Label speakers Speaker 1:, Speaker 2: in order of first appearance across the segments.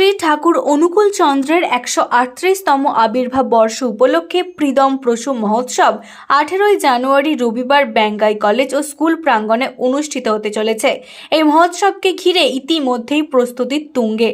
Speaker 1: শ্রী ঠাকুর অনুকূল চন্দ্রের একশো আটত্রিশতম আবির্ভাব বর্ষ উপলক্ষে প্রীদম প্রসু মহোৎসব আঠেরোই জানুয়ারি রবিবার ব্যাঙ্গাই কলেজ ও স্কুল প্রাঙ্গণে অনুষ্ঠিত হতে চলেছে। এই মহোৎসবকে ঘিরে ইতিমধ্যেই প্রস্তুতি তুঙ্গে।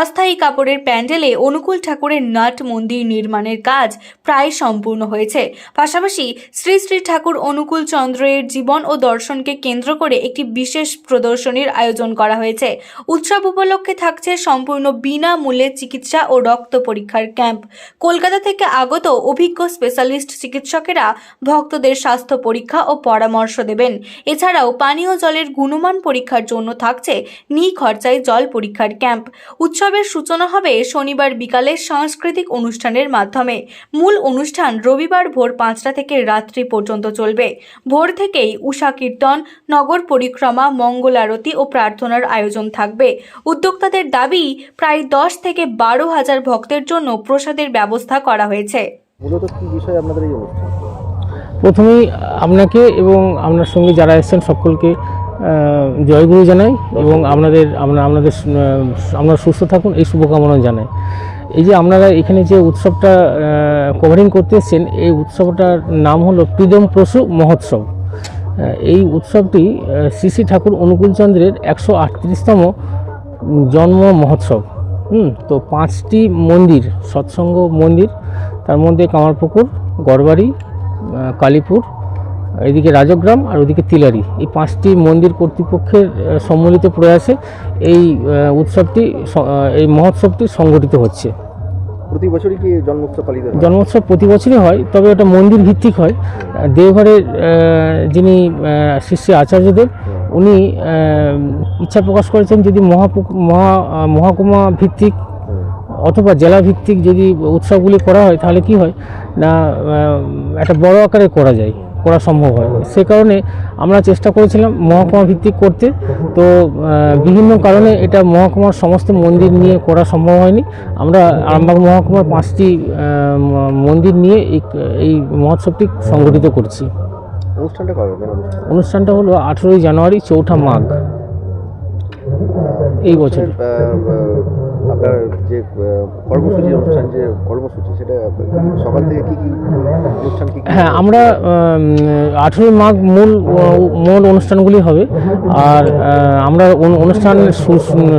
Speaker 1: অস্থায়ী কাপড়ের প্যান্ডেলে অনুকূল ঠাকুরের নাট মন্দির নির্মাণের কাজ প্রায় সম্পূর্ণ হয়েছে। পাশাপাশি শ্রী শ্রী ঠাকুর অনুকূল চন্দ্রের জীবন ও দর্শনকে কেন্দ্র করে একটি বিশেষ প্রদর্শনীর আয়োজন করা হয়েছে। উৎসব উপলক্ষে থাকছে সম্পূর্ণ বিনামূল্যে চিকিৎসা ও রক্ত পরীক্ষার ক্যাম্প। কলকাতা থেকে আগত অভিজ্ঞ স্পেশালিস্ট চিকিৎসকেরা ভক্তদের স্বাস্থ্য পরীক্ষা ও পরামর্শ দেবেন। এছাড়াও পানীয় জলের গুণমান পরীক্ষার জন্য থাকছে নিখরচায় জল পরীক্ষার ক্যাম্প। উৎসবের সূচনা হবে শনিবার বিকালে সাংস্কৃতিক অনুষ্ঠানের মাধ্যমে। মূল অনুষ্ঠান রবিবার ভোর পাঁচটা থেকে রাত্রি পর্যন্ত চলবে। ভোর থেকেই উষা কীর্তন, নগর পরিক্রমা মঙ্গল আরতি ও প্রার্থনার আয়োজন থাকবে। উদ্যোক্তাদের দাবি, প্রায় দশ থেকে বারো হাজার ভক্তের জন্য প্রসাদের ব্যবস্থা করা হয়েছে।
Speaker 2: মূলত কি বিষয়ে আপনাদের এই অনুষ্ঠান?
Speaker 3: প্রথমেই আপনাকে এবং আপনার সঙ্গে যারা এসেছেন সকলকে জয়গুরু জানাই এবং আপনাদের আমরা আপনাদের আপনারা সুস্থ থাকুন এই শুভকামনা জানাই। এই যে আপনারা এখানে যে উৎসবটা কভারিং করতে এসেছেন এই উৎসবটার নাম হলো প্রীদম প্রসু মহোৎসব। এই উৎসবটি শ্রী শ্রী ঠাকুর অনুকূলচন্দ্রের একশো আটত্রিশতম জন্ম মহোৎসব। হুম তো পাঁচটি মন্দির সৎসঙ্গ মন্দির তার মধ্যে কামারপুকুর গড়বাড়ি কালীপুর এদিকে রাজগ্রাম আর ওদিকে তিলারি। এই পাঁচটি মন্দির কর্তৃপক্ষের সম্মিলিত প্রয়াসে এই উৎসবটি এই মহোৎসবটি সংগঠিত হচ্ছে।
Speaker 2: প্রতি বছরই কি জন্মোৎসব পালিত হয়?
Speaker 3: জন্মোৎসব প্রতি বছরই হয় তবে ওটা মন্দির ভিত্তিক হয় দেওঘরের যিনি শ্রী আচার্যদেব উনি ইচ্ছা প্রকাশ করেছেন যদি মহাপুক, মহা, মহকুমা ভিত্তিক অথবা জেলা ভিত্তিক যদি উৎসবগুলি করা হয়, তাহলে কি হয়? না একটা বড় আকারে করা যায়, করা সম্ভব হয়। সে কারণে আমরা চেষ্টা করেছিলাম মহকুমা ভিত্তিক করতে। তো বিভিন্ন কারণে এটা মহকুমার সমস্ত মন্দির নিয়ে করা সম্ভব হয়নি। আমরা আরামবাগ মহকুমার পাঁচটি মন্দির নিয়ে এই মহোৎসবটি সংগঠিত করছি।
Speaker 2: অনুষ্ঠানটা কবে?
Speaker 3: অনুষ্ঠানটা হলো আঠেরোই জানুয়ারি চৌঠা মাঘ। এই বছর।
Speaker 2: আপনার যে আহ, অনুষ্ঠান যে কর্মসূচি সেটা সকাল থেকে কি কি অনুষ্ঠান কি কি?
Speaker 3: হ্যাঁ আমরা আঠেরোই মাঘ মূল মূল অনুষ্ঠানগুলি হবে। আর আমরা অনুষ্ঠান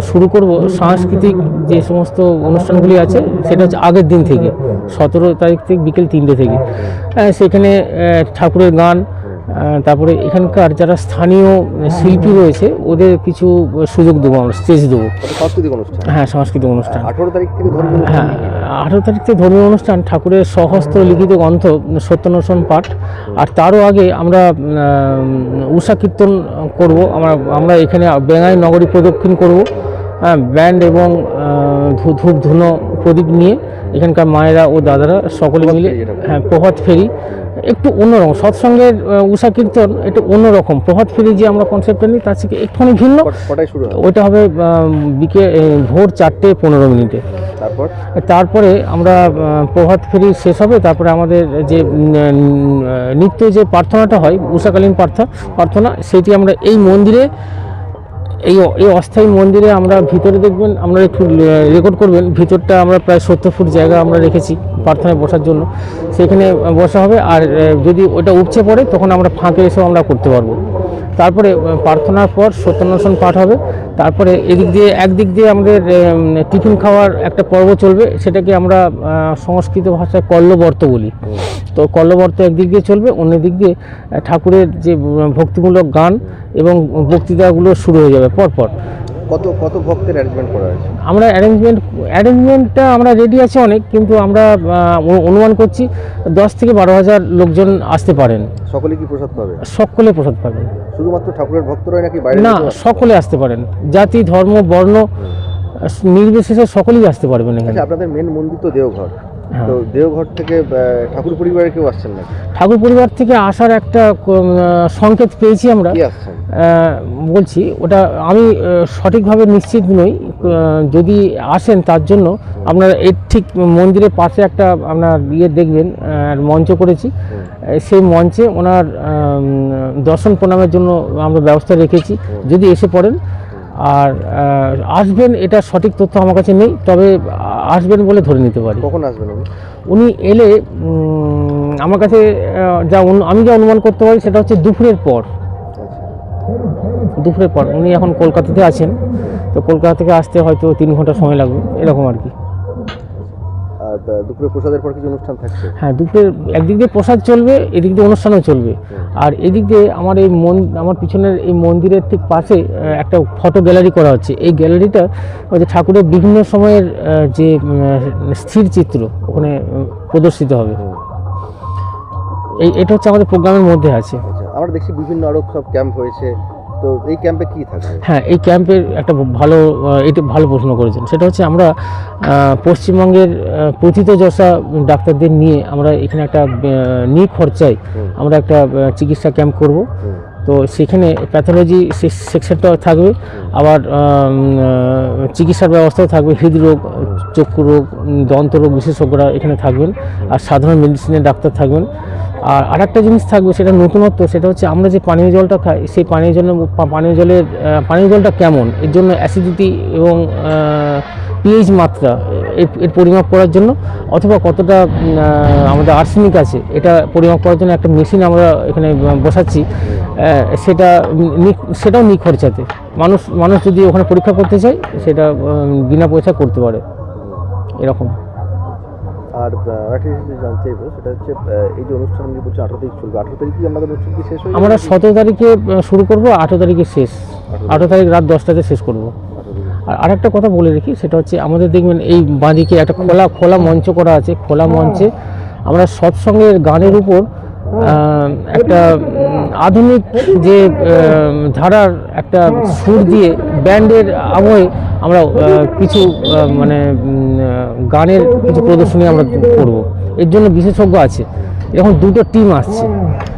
Speaker 3: শুরু করব সাংস্কৃতিক যে সমস্ত অনুষ্ঠানগুলি আছে সেটা হচ্ছে আগের দিন থেকে সতেরো তারিখ থেকে বিকেল তিনটে থেকে। সেখানে ঠাকুরের গান তারপরে এখানকার যারা স্থানীয় শিল্পী রয়েছে ওদের কিছু সুযোগ দেবো আমরা স্টেজ দেবো।
Speaker 2: সাংস্কৃতিক অনুষ্ঠান?
Speaker 3: হ্যাঁ সাংস্কৃতিক অনুষ্ঠান।
Speaker 2: আঠারো তারিখ থেকে ধর্মীয়
Speaker 3: হ্যাঁ আঠারো তারিখ থেকে ধর্মীয় অনুষ্ঠান ঠাকুরের সহস্ত্র লিখিত গ্রন্থ সত্যনাশন পাঠ। আর তারও আগে আমরা উষা কীর্তন করব আমরা আমরা এখানে বেঙ্গাই নগরী প্রদক্ষিণ করব হ্যাঁ ব্যান্ড এবং ধূপ ধুনো প্রদীপ নিয়ে এখানকার মায়েরা ও দাদারা সকলে মিলে হ্যাঁ প্রভাত ফেরি। একটু অন্যরকম সৎসঙ্গের উষা কীর্তন একটু অন্যরকম। প্রভাত ফেরি যে আমরা কনসেপ্টটা নিই তার থেকে একটুখানি ভিন্ন। ওইটা হবে বিকে ভোর চারটে পনেরো মিনিটে।
Speaker 2: তারপর?
Speaker 3: তারপরে আমরা প্রভাত ফেরি শেষ হবে তারপরে আমাদের যে নিত্য যে প্রার্থনাটা হয় উষাকালীন প্রার্থনা প্রার্থনা সেটি আমরা এই মন্দিরে এই এই অস্থায়ী মন্দিরে আমরা ভিতরে দেখবেন, আমরা একটু রেকর্ড করবেন, ভিতরটা আমরা প্রায় সত্তর ফুট জায়গা আমরা রেখেছি প্রার্থনায় বসার জন্য। সেখানে বসা হবে আর যদি ওটা উপচে পড়ে, তখন আমরা ফাঁকে এসেও আমরা করতে পারব। তারপরে প্রার্থনার পর সত্যান্বেষণ পাঠ হবে। তারপরে এদিক দিয়ে, একদিক দিয়ে আমাদের টিফিন খাওয়ার একটা পর্ব চলবে, সেটাকে আমরা সংস্কৃত ভাষায় কল্লবর্ত বলি। তো কল্লবর্ত একদিক দিয়ে চলবে অন্য দিক দিয়ে ঠাকুরের যে ভক্তিমূলক গান এবং বক্তৃতাগুলো শুরু হয়ে যাবে পরপর।
Speaker 2: কত কত ভক্তের অ্যারেঞ্জমেন্ট করা হয়েছে?
Speaker 3: আমরা অ্যারেঞ্জমেন্ট অ্যারেঞ্জমেন্টটা আমরা রেডি আছি অনেক কিন্তু আমরা অনুমান করছি দশ থেকে বারো হাজার লোকজন আসতে পারেন।
Speaker 2: সকলে কি প্রসাদ পাবে?
Speaker 3: সকলে প্রসাদ পাবেন।
Speaker 2: শুধুমাত্র ঠাকুরের ভক্তরাই নাকি বাইরে
Speaker 3: না সকলে আসতে পারেন। জাতি ধর্ম বর্ণ নির্বিশেষে সকলেই আসতে পারবেন এখানে।
Speaker 2: আচ্ছা আপনাদের মেন মন্দির তো দেওঘর।
Speaker 3: হ্যাঁ।
Speaker 2: তো দেওঘর থেকে ঠাকুর পরিবারের কেউ আসছেন নাকি?
Speaker 3: ঠাকুর পরিবার থেকে আসার একটা সংকেত পেয়েছি আমরা। বলছি ওটা আমি সঠিকভাবে নিশ্চিত নই। যদি আসেন তার জন্য আপনার এর ঠিক মন্দিরের পাশে একটা আপনার ইয়ে দেখবেন মঞ্চ করেছি। সেই মঞ্চে ওনার দর্শন প্রণামের জন্য আমরা ব্যবস্থা রেখেছি যদি এসে পড়েন। আর আসবেন এটা সঠিক তথ্য আমার কাছে নেই তবে আসবেন বলে ধরে নিতে পারি।
Speaker 2: কখন আসবেন উনি?
Speaker 3: এলে আমার কাছে যা অনু- আমি যা অনুমান করতে পারি সেটা হচ্ছে দুপুরের পর। দুপুরের পর। উনি এখন কলকাতাতে আছেন। তো কলকাতা থেকে আসতে হয়তো তিন ঘণ্টা সময় লাগবে এরকম আর কি।
Speaker 2: আর দুপুরে প্রসাদের পর কিছু অনুষ্ঠান থাকছে?
Speaker 3: হ্যাঁ দুপুরের একদিক দিয়ে প্রসাদ চলবে এদিক দিয়ে অনুষ্ঠানও চলবে। আর এদিক দিয়ে আমার এই মন আমার পিছনের এই মন্দিরের ঠিক পাশে একটা ফটো গ্যালারি করা হচ্ছে। এই গ্যালারিটা ওই যে ঠাকুরের বিভিন্ন সময়ের যে স্থির চিত্র ওখানে প্রদর্শিত হবে। এই এটা হচ্ছে আমাদের প্রোগ্রামের মধ্যে আছে।
Speaker 2: আচ্ছা। আমরা দেখছি বিভিন্ন আরও সব ক্যাম্প হয়েছে। তো এই ক্যাম্পে কি থাকবে?
Speaker 3: হ্যাঁ এই ক্যাম্পের একটা ভালো এটা ভালো প্রশ্ন করেছেন। সেটা হচ্ছে আমরা পশ্চিমবঙ্গের আহ, প্রথিতযশা ডাক্তারদের নিয়ে আমরা এখানে একটা নিয়ে খরচায় আমরা একটা চিকিৎসা ক্যাম্প করব। তো সেখানে প্যাথোলজি সেকশনটা থাকবে। আবার চিকিৎসার ব্যবস্থাও থাকবে। হৃদরোগ চক্ষু রোগ দন্তরোগ বিশেষজ্ঞরা এখানে থাকবেন। আর সাধারণ মেডিসিনের ডাক্তার থাকবেন। আর আরেকটা জিনিস থাকবে, সেটা নতুনত্ব, সেটা হচ্ছে আমরা যে পানীয় জলটা খাই, সেই পানীয় জলের পানীয় জলের পানীয় জলটা কেমন? এর জন্য অ্যাসিডিটি এবং পিএইচ মাত্রা, এর পরিমাপ করার জন্য, অথবা কতটা আমাদের আর্সেনিক আছে, এটা পরিমাপ করার জন্য একটা মেশিন আমরা এখানে বসাচ্ছি সেটা সেটাও নিখরচাতে। মানুষ মানুষ যদি ওখানে পরীক্ষা করতে চায়, সেটা বিনা পয়সা করতে পারে। এরকম।
Speaker 2: আর জিনিস জানতে চাইব সেটা হচ্ছে এই যে অনুষ্ঠান আঠারো তারিখ চলবে আঠারো তারিখ কি আমাদের অনুষ্ঠান কি শেষ হয়ে
Speaker 3: আমরা? সতেরো তারিখে শুরু করব আঠেরো তারিখে শেষ। আঠেরো তারিখ। রাত দশটাতে শেষ করব। আর আরেকটা কথা বলে রাখি সেটা হচ্ছে আমাদের দেখবেন এই বাঁদিকে একটা খোলা খোলা মঞ্চ করা আছে খোলা মঞ্চে আমরা সৎসঙ্গের গানের উপর একটা আধুনিক যে ধারার একটা সুর দিয়ে ব্যান্ডের আবহে আমরা কিছু মানে গানের কিছু প্রদর্শনী আমরা করব এর জন্য বিশেষজ্ঞ আছে এরকম দুটো টিম আসছে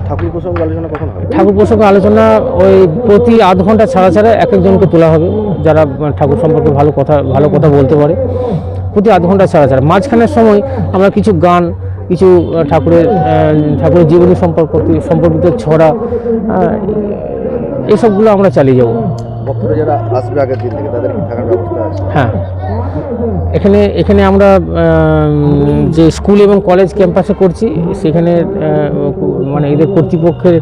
Speaker 2: ঠাকুর প্রসঙ্গে আলোচনা কখন হবে
Speaker 3: ঠাকুর প্রসঙ্গে আলোচনা ওই প্রতি আধ ঘণ্টা ছাড়া ছাড়া এক একজনকে তোলা হবে যারা ঠাকুর সম্পর্কে ভালো কথা ভালো কথা বলতে পারে প্রতি আধ ঘণ্টা ছাড়া ছাড়া মাঝখানের সময় আমরা কিছু গান কিছু ঠাকুরের ঠাকুরের জীবনী সম্পর্ক সম্পর্কিত ছড়া আহ, এইসবগুলো আমরা চালিয়ে যাব
Speaker 2: ভক্তরা যারা আসবে আগের দিন থেকে তাদের থাকার ব্যবস্থা আছে?
Speaker 3: হ্যাঁ। এখানে এখানে আমরা যে স্কুল এবং কলেজ ক্যাম্পাসে করছি, সেখানে মানে এদের কর্তৃপক্ষের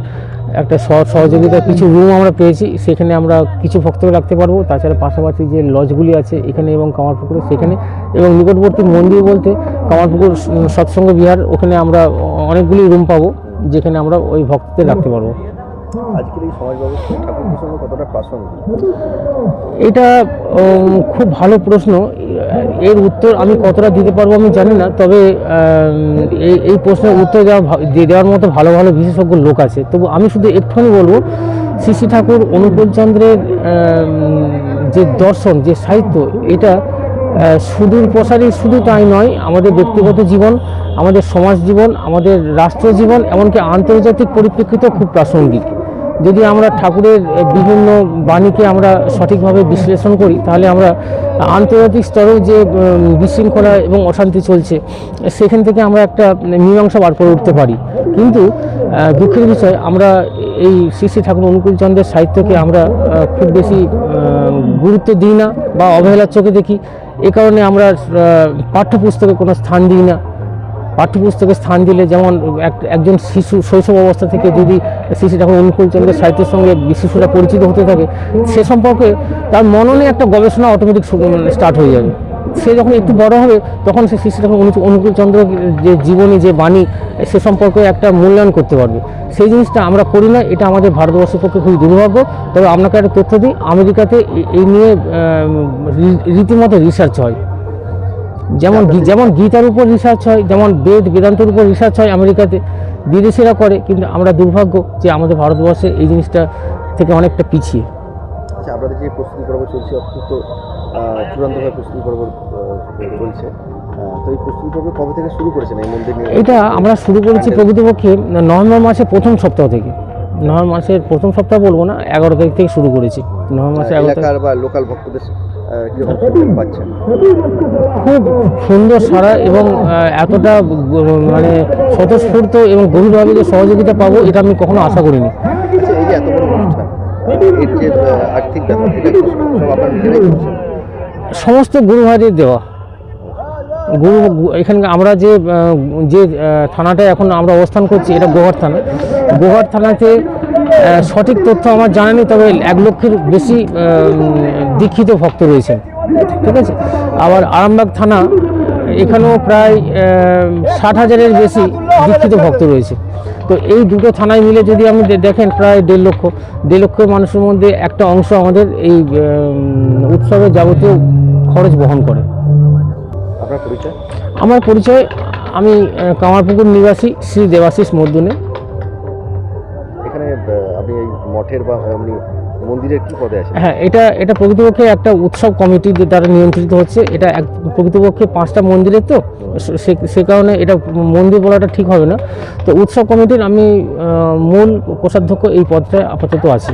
Speaker 3: একটা সহ- সহযোগিতায় কিছু রুম আমরা পেয়েছি, সেখানে আমরা কিছু ভক্তকে রাখতে পারব। তাছাড়া পাশাপাশি যে লজগুলি আছে, এখানে এবং কামারপুকুরে, সেখানে এবং নিকটবর্তী মন্দির বলতে কামারপুকুর সৎসঙ্গ বিহার, ওখানে আমরা অনেকগুলি রুম পাবো, যেখানে আমরা ওই ভক্তদের রাখতে পারব।
Speaker 2: আজকের এই সমাজ প্রসঙ্গ কতটা প্রাসঙ্গিক?
Speaker 3: এটা খুব ভালো প্রশ্ন। এর উত্তর আমি কতটা দিতে পারব আমি জানি না তবে এই এই প্রশ্নের উত্তর দেওয়া দেওয়ার মতো ভালো ভালো বিশেষজ্ঞ লোক আছে। তবু আমি শুধু একটুখানি বলব শ্রী শ্রী ঠাকুর অনুকূল চন্দ্রের যে দর্শন যে সাহিত্য এটা সুদূর প্রসারী শুধু তাই নয় আমাদের ব্যক্তিগত জীবন আমাদের সমাজ জীবন আমাদের রাষ্ট্র জীবন এমনকি আন্তর্জাতিক পরিপ্রেক্ষিতেও খুব প্রাসঙ্গিক। যদি আমরা ঠাকুরের বিভিন্ন বাণীকে আমরা সঠিকভাবে বিশ্লেষণ করি, তাহলে আমরা আন্তর্জাতিক স্তরেও যে বিশৃঙ্খলা এবং অশান্তি চলছে, সেখান থেকে আমরা একটা মীমাংসা বার করে উঠতে পারি। কিন্তু দুঃখের বিষয়, আমরা এই শ্রী শ্রী ঠাকুর অনুকূল চন্দ্রের সাহিত্যকে আমরা খুব বেশি গুরুত্ব দিই না বা অবহেলার চোখে দেখি। এ কারণে আমরা পাঠ্যপুস্তকে কোনো স্থান দিই না। পাঠ্যপুস্তকে স্থান দিলে যেমন এক- একজন শিশু শৈশব অবস্থা থেকে যদি শিশু যখন অনুকূল চন্দ্রের সাহিত্যের সঙ্গে শিশুরা পরিচিত হতে থাকে, সে সম্পর্কে তার মননে একটা গবেষণা অটোমেটিক স্টার্ট হয়ে যাবে। সে যখন একটু বড় হবে, তখন সে শিশু যখন অনুকূল- অনুকূল চন্দ্র যে জীবনী, যে বাণী, সে সম্পর্কে একটা মূল্যায়ন করতে পারবে। সেই জিনিসটা আমরা করি না, এটা আমাদের ভারতবর্ষের পক্ষে খুবই দুর্ভাগ্য। তবে আপনাকে একটা তথ্য দিই, আমেরিকাতে এই নিয়ে রীতিমতো রিসার্চ হয়। যেমন যেমন গীতার উপর রিসার্চ হয় যেমন বেদ বেদান্তের উপর রিসার্চ হয় আমেরিকাতে বিদেশিরা করে কিন্তু আমরা দুর্ভাগ্য যে আমাদের ভারতবর্ষে এই জিনিসটা থেকে অনেকটা পিছিয়ে।
Speaker 2: আচ্ছা আপনাদের যে প্রস্তুতি পর্ব চলছে অত্যন্ত চূড়ান্তভাবে প্রস্তুতি পর্ব চলছে। তো এই প্রস্তুতি পর্ব কবে থেকে শুরু করেছেন এই মন্দির
Speaker 3: এটা আমরা শুরু করেছি প্রকৃতপক্ষে নভেম্বর মাসের প্রথম সপ্তাহ থেকে। নভেম্বর মাসের প্রথম সপ্তাহ বলব না এগারো তারিখ থেকে শুরু করেছি। নভেম্বর মাসে
Speaker 2: এলাকার বা লোকাল ভক্তদের কীরকম support পাচ্ছেন?
Speaker 3: খুব সুন্দর সারা এবং এতটা মানে স্বতঃস্ফূর্ত এবং গভীরভাবে যে সহযোগিতা পাবো এটা আমি কখনো আশা করিনি।
Speaker 2: আচ্ছা এই যে এত বড় অনুষ্ঠান এর যে আর্থিক ব্যাপার এটা কি সব আপনারা নিজেরাই করছেন
Speaker 3: সমস্ত গুরুভাইদের দেওয়া। গুরু এখানে আমরা যে যে থানাটায় এখন আমরা অবস্থান করছি এটা গোহার থানা। গোহার থানাতে সঠিক তথ্য আমার জানা নেই তবে এক লক্ষের বেশি দীক্ষিত ভক্ত রয়েছেন। ঠিক আছে? আবার আরামবাগ থানা এখানেও প্রায় ষাট হাজারের বেশি দীক্ষিত ভক্ত রয়েছে। তো এই দুটো থানায় মিলে যদি আপনি দে- দেখেন প্রায় দেড় লক্ষ দেড় লক্ষ মানুষের মধ্যে একটা অংশ আমাদের এই উম, উৎসবের যাবতীয় খরচ বহন করে। আমার পরিচয় আমি কামারপুকুর নিবাসী শ্রী দেবাশিস মর্দুনে।
Speaker 2: মঠের বা এমনি মন্দিরের কি পদে আছে
Speaker 3: হ্যাঁ এটা এটা প্রকৃতপক্ষে একটা উৎসব কমিটি দ্বারা নিয়ন্ত্রিত হচ্ছে। এটা এক, প্রকৃতপক্ষে পাঁচটা মন্দিরের তো, সে- কারণে এটা মন্দির বলাটা ঠিক হবে না। তো উৎসব কমিটির আমি মূল কোষাধ্যক্ষ এই পদটায় আপাতত আছি।